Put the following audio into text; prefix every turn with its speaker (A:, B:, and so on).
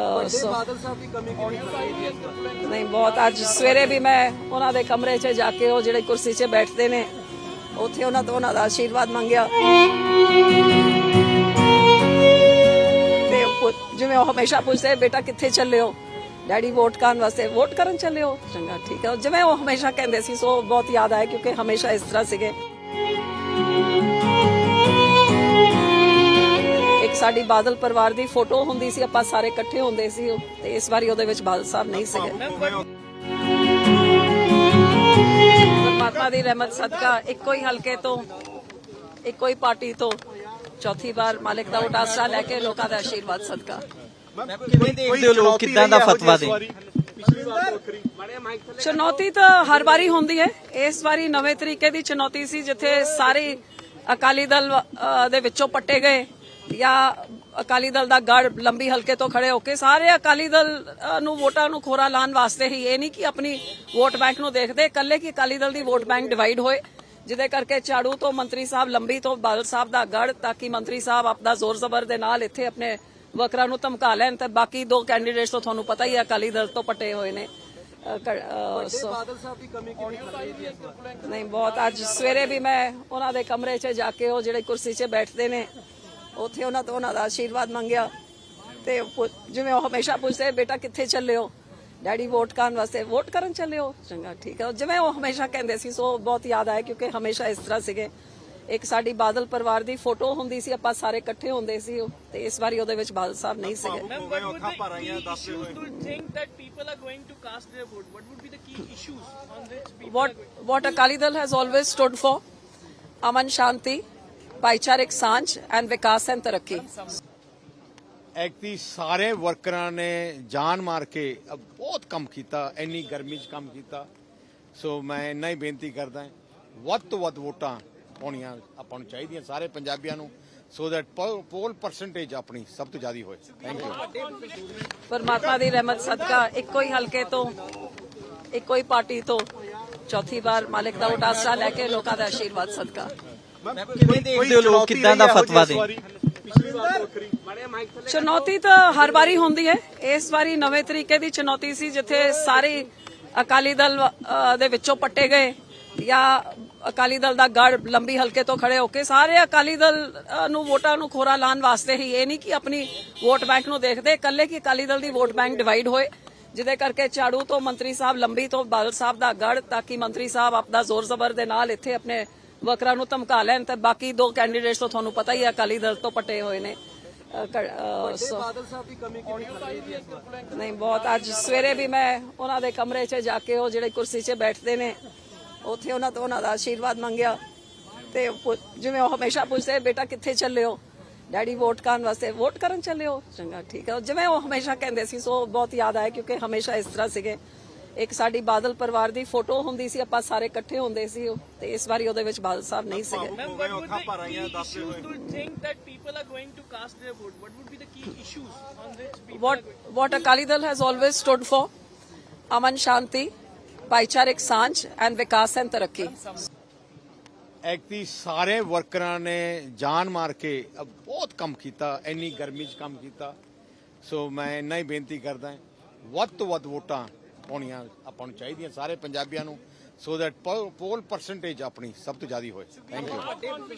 A: ਬਾਦਲ ਸਾਹਿਬ ਦੀ ਕਮੀ ਵਾਰ
B: ਨਹੀਂ ਬਹੁਤ ਅੱਜ ਸਵੇਰੇ ਵੀ ਮੈਂ ਉਹਨਾਂ ਦੇ ਕਮਰੇ 'ਚ ਜਾ ਕੇ ਉਹ ਜਿਹੜੇ ਕੁਰਸੀ 'ਤੇ ਬੈਠਦੇ ਨੇ ਉੱਥੇ ਉਹਨਾਂ ਤੋਂ ਉਹਨਾਂ ਦਾ ਆਸ਼ੀਰਵਾਦ ਮੰਗਿਆ। ਤੇ ਜਿਵੇਂ ਉਹ ਹਮੇਸ਼ਾ ਪੁੱਛਦੇ ਬੇਟਾ ਕਿੱਥੇ ਚੱਲੇ ਹੋ? ਡੈਡੀ ਵੋਟ ਕਰਨ ਵਾਸਤੇ ਵੋਟ ਕਰਨ ਚੱਲੇ ਹੋ? ਚੰਗਾ ਠੀਕ ਹੈ। ਜਿਵੇਂ ਉਹ ਹਮੇਸ਼ਾ ਕਹਿੰਦੇ ਸੀ ਸੋ ਬਹੁਤ ਯਾਦ ਆਇਆ ਕਿਉਂਕਿ ਹਮੇਸ਼ਾ ਇਸ ਤਰ੍ਹਾਂ ਸੀਗੇ। ਸਾਡੀ ਬਾਦਲ ਪਰਿਵਾਰ ਦੀ ਫੋਟੋ ਹੁੰਦੀ ਸੀ ਆਪਾਂ ਸਾਰੇ ਇਕੱਠੇ ਹੁੰਦੇ ਸੀ ਤੇ ਇਸ ਵਾਰੀ ਉਹਦੇ ਵਿੱਚ ਬਾਦਲ ਸਾਹਿਬ ਨਹੀਂ ਸੀਗੇ। ਪਰਮਾਤਮਾ ਦੀ ਰਹਿਮਤ ਸਦਕਾ ਇੱਕੋ ਹੀ ਹਲਕੇ ਤੋਂ ਇੱਕੋ ਹੀ ਪਾਰਟੀ ਤੋਂ ਚੌਥੀ ਵਾਰ ਮਾਲਿਕ ਦਾ ਉਟਾਸਾ ਲੈ ਕੇ ਲੋਕਾਂ ਦਾ ਆਸ਼ੀਰਵਾਦ ਸਦਕਾ।
C: ਕਿਵੇਂ ਦੇਖਦੇ ਹੋ ਲੋਕ? ਕਿੱਦਾਂ ਦਾ ਫਤਵਾ ਦੇ?
A: ਪਿਛਲੀ ਵਾਰ ਤੋਂ ਵੱਖਰੀ ਮਾੜੇ ਮਾਈਕ ਥੱਲੇ
B: ਚੁਣੌਤੀ ਤਾਂ ਹਰ ਵਾਰੀ ਹੁੰਦੀ ਹੈ। ਇਸ ਵਾਰੀ ਨਵੇਂ ਤਰੀਕੇ ਦੀ ਚੁਣੌਤੀ ਸੀ ਜਿੱਥੇ ਸਾਰੇ ਅਕਾਲੀ ਦਲ ਦੇ ਵਿੱਚੋਂ ਪੱਟੇ ਗਏ। ਜਾਂ ਅਕਾਲੀ ਦਲ ਦਾ ਗੜ ਲੰਬੀ ਹਲਕੇ ਤੋਂ ਖੜੇ ਹੋ ਕੇ ਸਾਰੇ ਅਕਾਲੀ ਦਲ ਨੂੰ ਵੋਟਾਂ ਨੂੰ ਖੋਰਾ ਲਾਉਣ ਵਾਸਤੇ ਹੀ ਇਹ ਨਹੀਂ ਕਿ ਆਪਣੀ ਵੋਟ ਬੈਂਕ ਨੂੰ ਦੇਖਦੇ ਇਕੱਲੇ ਕਿ ਅਕਾਲੀ ਦਲ ਦੀ ਵੋਟ ਬੈਂਕ ਡਿਵਾਈਡ ਹੋਏ ਜਿਹਦੇ ਕਰਕੇ ਝਾੜੂ ਤੋਂ ਮੰਤਰੀ ਸਾਹਿਬ ਲੰਬੀ ਤੋਂ ਬਾਦਲ ਸਾਹਿਬ ਦਾ ਗੜ ਤਾਂ ਕਿ ਮੰਤਰੀ ਸਾਹਿਬ ਆਪਦਾ ਜ਼ੋਰ ਜ਼ਬਰ ਦੇ ਨਾਲ ਇੱਥੇ ਆਪਣੇ ਵਕਰਾਂ ਨੂੰ ਧਮਕਾ ਲੈਣ ਤੇ ਬਾਕੀ ਦੋ ਕੈਂਡੀਡੇਟਸ ਤੋਂ ਤੁਹਾਨੂੰ ਪਤਾ ਹੀ ਹੈ ਅਕਾਲੀ ਦਲ ਤੋਂ ਪੱਟੇ ਹੋਏ ਨੇ ਨਹੀਂ ਬਹੁਤ ਅੱਜ ਸਵੇਰੇ ਵੀ ਮੈਂ ਉਹਨਾਂ ਦੇ ਕਮਰੇ 'ਚ ਜਾ ਕੇ ਉਹ ਜਿਹੜੇ ਕੁਰਸੀ 'ਤੇ ਬੈਠਦੇ ਨੇ ਉੱਥੇ ਉਹਨਾਂ ਤੋਂ ਉਹਨਾਂ ਦਾ ਆਸ਼ੀਰਵਾਦ ਮੰਗਿਆ। ਤੇ ਜਿਵੇਂ ਉਹ ਹਮੇਸ਼ਾ ਪੁੱਛਦੇ ਬੇਟਾ ਕਿੱਥੇ ਚੱਲੇ ਹੋ? ਡੈਡੀ ਵੋਟ ਕਰਨ ਵਾਸਤੇ ਵੋਟ ਕਰਨ ਚੱਲੇ ਹੋ? ਚੰਗਾ ਠੀਕ ਹੈ। ਜਿਵੇਂ ਉਹ ਹਮੇਸ਼ਾ ਕਹਿੰਦੇ ਸੀ ਸੋ ਬਹੁਤ ਯਾਦ ਆਇਆ ਕਿਉਂਕਿ ਹਮੇਸ਼ਾ ਇਸ ਤਰ੍ਹਾਂ ਸੀਗੇ। ਇੱਕ ਸਾਡੀ ਬਾਦਲ ਪਰਿਵਾਰ ਦੀ ਫੋਟੋ ਹੁੰਦੀ ਸੀ ਆਪਾਂ ਸਾਰੇ ਇਕੱਠੇ ਹੁੰਦੇ ਸੀ ਤੇ ਇਸ ਵਾਰੀ ਉਹਦੇ ਵਿੱਚ ਬਾਦਲ ਸਾਹਿਬ ਨਹੀਂ ਸੀਗੇ।
D: On which people
B: what
D: are going?
B: what Akali Dal has ਭਾਈਚਾਰਕ ਸਾਂਝ ਐਂਡ ਵਿਕਾਸ ਐਂਡ ਤਰੱਕੀ।
E: ਐਕਟੀ ਸਾਰੇ ਵਰਕਰਾਂ ਨੇ ਜਾਨ ਮਾਰ ਕੇ ਬਹੁਤ ਕੰਮ ਕੀਤਾ ਇੰਨੀ ਗਰਮੀ 'ਚ ਕੰਮ ਕੀਤਾ। ਸੋ ਮੈਂ ਇੰਨਾ ਹੀ ਬੇਨਤੀ ਕਰਦਾ ਵੱਧ ਤੋਂ ਵੱਧ ਵੋਟਾਂ ਪਾਉਣੀਆਂ ਆਪਾਂ ਨੂੰ ਚਾਹੀਦੀਆਂ ਸਾਰੇ ਪੰਜਾਬੀਆਂ ਨੂੰ ਸੋ ਦੈਟ ਪੋਲ ਪਰਸੈਂਟੇਜ ਆਪਣੀ ਸਭ ਤੋਂ ਜ਼ਿਆਦਾ ਹੋਏ। ਥੈਂਕ ਯੂ
B: ਪਰਮਾਤਮਾ ਦੀ ਰਹਿਮਤ ਸਦਕਾ ਇੱਕੋ ਹੀ ਹਲਕੇ ਤੋਂ ਇੱਕੋ ਹੀ ਪਾਰਟੀ ਤੋਂ ਚੌਥੀ ਵਾਰ ਮਾਲਿਕ ਦਾ ਉਟਾਸਾ ਲੈ ਕੇ ਲੋਕਾਂ ਦਾ ਆਸ਼ੀਰਵਾਦ ਸਦਕਾ।
C: ਕਿਵੇਂ ਦੇਖਦੇ ਹੋ ਲੋਕ ਕਿੱਦਾਂ ਦਾ ਫਤਵਾ ਦੇ
A: ਪਿਛਲੀ ਵਾਰ ਤੋਂ ਵੱਖਰੀ ਮਾੜੇ ਮਾਈਕ ਥੱਲੇ
B: ਚੁਣੌਤੀ ਤਾਂ ਹਰ ਵਾਰੀ ਹੁੰਦੀ ਹੈ। ਇਸ ਵਾਰੀ ਨਵੇਂ ਤਰੀਕੇ ਦੀ ਚੁਣੌਤੀ ਸੀ ਜਿੱਥੇ ਸਾਰੇ ਅਕਾਲੀ ਦਲ ਦੇ ਵਿੱਚੋਂ ਪੱਟੇ ਗਏ ਜਾਂ ਅਕਾਲੀ ਦਲ ਦਾ ਗੜ ਲੰਬੀ ਹਲਕੇ ਤੋਂ ਖੜੇ ਹੋ ਕੇ ਸਾਰੇ ਅਕਾਲੀ ਦਲ ਨੂੰ ਵੋਟਾਂ ਨੂੰ ਖੋਰਾ ਲਾਉਣ ਵਾਸਤੇ ਹੀ। ਇਹ ਨਹੀਂ ਕਿ ਆਪਣੀ ਵੋਟ ਬੈਂਕ ਨੂੰ ਦੇਖਦੇ ਇਕੱਲੇ ਕਿ ਅਕਾਲੀ ਦਲ ਦੀ ਵੋਟ ਬੈਂਕ ਡਿਵਾਈਡ ਹੋਏ ਜਿਹਦੇ ਕਰਕੇ ਝਾੜੂ ਤੋਂ ਮੰਤਰੀ ਸਾਹਿਬ ਲੰਬੀ ਤੋਂ ਬਾਦਲ ਸਾਹਿਬ ਦਾ ਗੜ ਤਾਂ ਕਿ ਮੰਤਰੀ ਸਾਹਿਬ ਆਪਦਾ ਜ਼ੋਰ ਜ਼ਬਰ ਦੇ ਨਾਲ ਇੱਥੇ ਆਪਣੇ ਵਕਰਾਂ ਨੂੰ ਧਮਕਾ ਲੈਣ ਤੇ ਬਾਕੀ ਦੋ ਕੈਂਡੀਡੇਟਸ ਤੋਂ ਤੁਹਾਨੂੰ ਪਤਾ ਹੀ ਹੈ ਅਕਾਲੀ ਦਲ ਤੋਂ ਪੱਟੇ ਹੋਏ ਨੇ। ਨਹੀਂ ਬਹੁਤ। ਅੱਜ ਸਵੇਰੇ ਵੀ ਮੈਂ ਉਹਨਾਂ ਦੇ ਕਮਰੇ 'ਚ ਜਾ ਕੇ ਉਹ ਜਿਹੜੇ ਕੁਰਸੀ 'ਤੇ ਬੈਠਦੇ ਨੇ ਉੱਥੇ ਉਹਨਾਂ ਤੋਂ ਉਹਨਾਂ ਦਾ ਆਸ਼ੀਰਵਾਦ ਮੰਗਿਆ। ਤੇ ਜਿਵੇਂ ਉਹ ਹਮੇਸ਼ਾ ਪੁੱਛਦੇ ਬੇਟਾ ਕਿੱਥੇ ਚੱਲੇ ਹੋ ਡੈਡੀ ਵੋਟ ਕਰਨ ਵਾਸਤੇ ਵੋਟ ਕਰਨ ਚੱਲੇ ਹੋ ਚੰਗਾ ਠੀਕ ਹੈ। ਜਿਵੇਂ ਉਹ ਹਮੇਸ਼ਾ ਕਹਿੰਦੇ ਸੀ ਸੋ ਬਹੁਤ ਯਾਦ ਆਇਆ ਕਿਉਂਕਿ ਹਮੇਸ਼ਾ ਇਸ ਤਰ੍ਹਾਂ ਸੀਗੇ। ਇੱਕ ਸਾਡੀ ਬਾਦਲ ਪਰਿਵਾਰ ਦੀ ਫੋਟੋ ਹੁੰਦੀ ਸੀ ਆਪਾਂ ਸਾਰੇ ਇਕੱਠੇ ਹੁੰਦੇ ਸੀ ਤੇ ਇਸ ਵਾਰੀ ਉਹਦੇ ਵਿੱਚ ਬਾਦਲ ਸਾਹਿਬ ਨਹੀਂ ਸੀਗੇ
D: Ma'am, what would the key issues to think that people are going to cast their vote? What would be the key issues on which people
B: what
D: are going?
B: what Akali Dal has always stood for aman shanti ਭਾਈਚਾਰਕ ਸਾਂਝ and Vikas and ਤਰੱਕੀ
E: ਐਕਟੀ ਸਾਰੇ ਵਰਕਰਾਂ ਨੇ ਜਾਨ ਮਾਰ ਕੇ ਬਹੁਤ ਕੰਮ ਕੀਤਾ ਇੰਨੀ ਗਰਮੀ 'ਚ ਕੰਮ ਕੀਤਾ ਸੋ ਮੈਂ ਇੰਨਾ ਹੀ ਬੇਨਤੀ ਕਰਦਾ ਵੱਧ ਤੋਂ ਵੱਧ ਵੋਟਾਂ ਪਾਉਣੀਆਂ ਆਪਾਂ ਨੂੰ ਚਾਹੀਦੀਆਂ ਸਾਰੇ ਪੰਜਾਬੀਆਂ ਨੂੰ ਸੋ ਦੈਟ ਪੋਲ ਪਰਸੈਂਟੇਜ ਆਪਣੀ ਸਭ ਤੋਂ ਜ਼ਿਆਦਾ ਹੋਏ। Thank you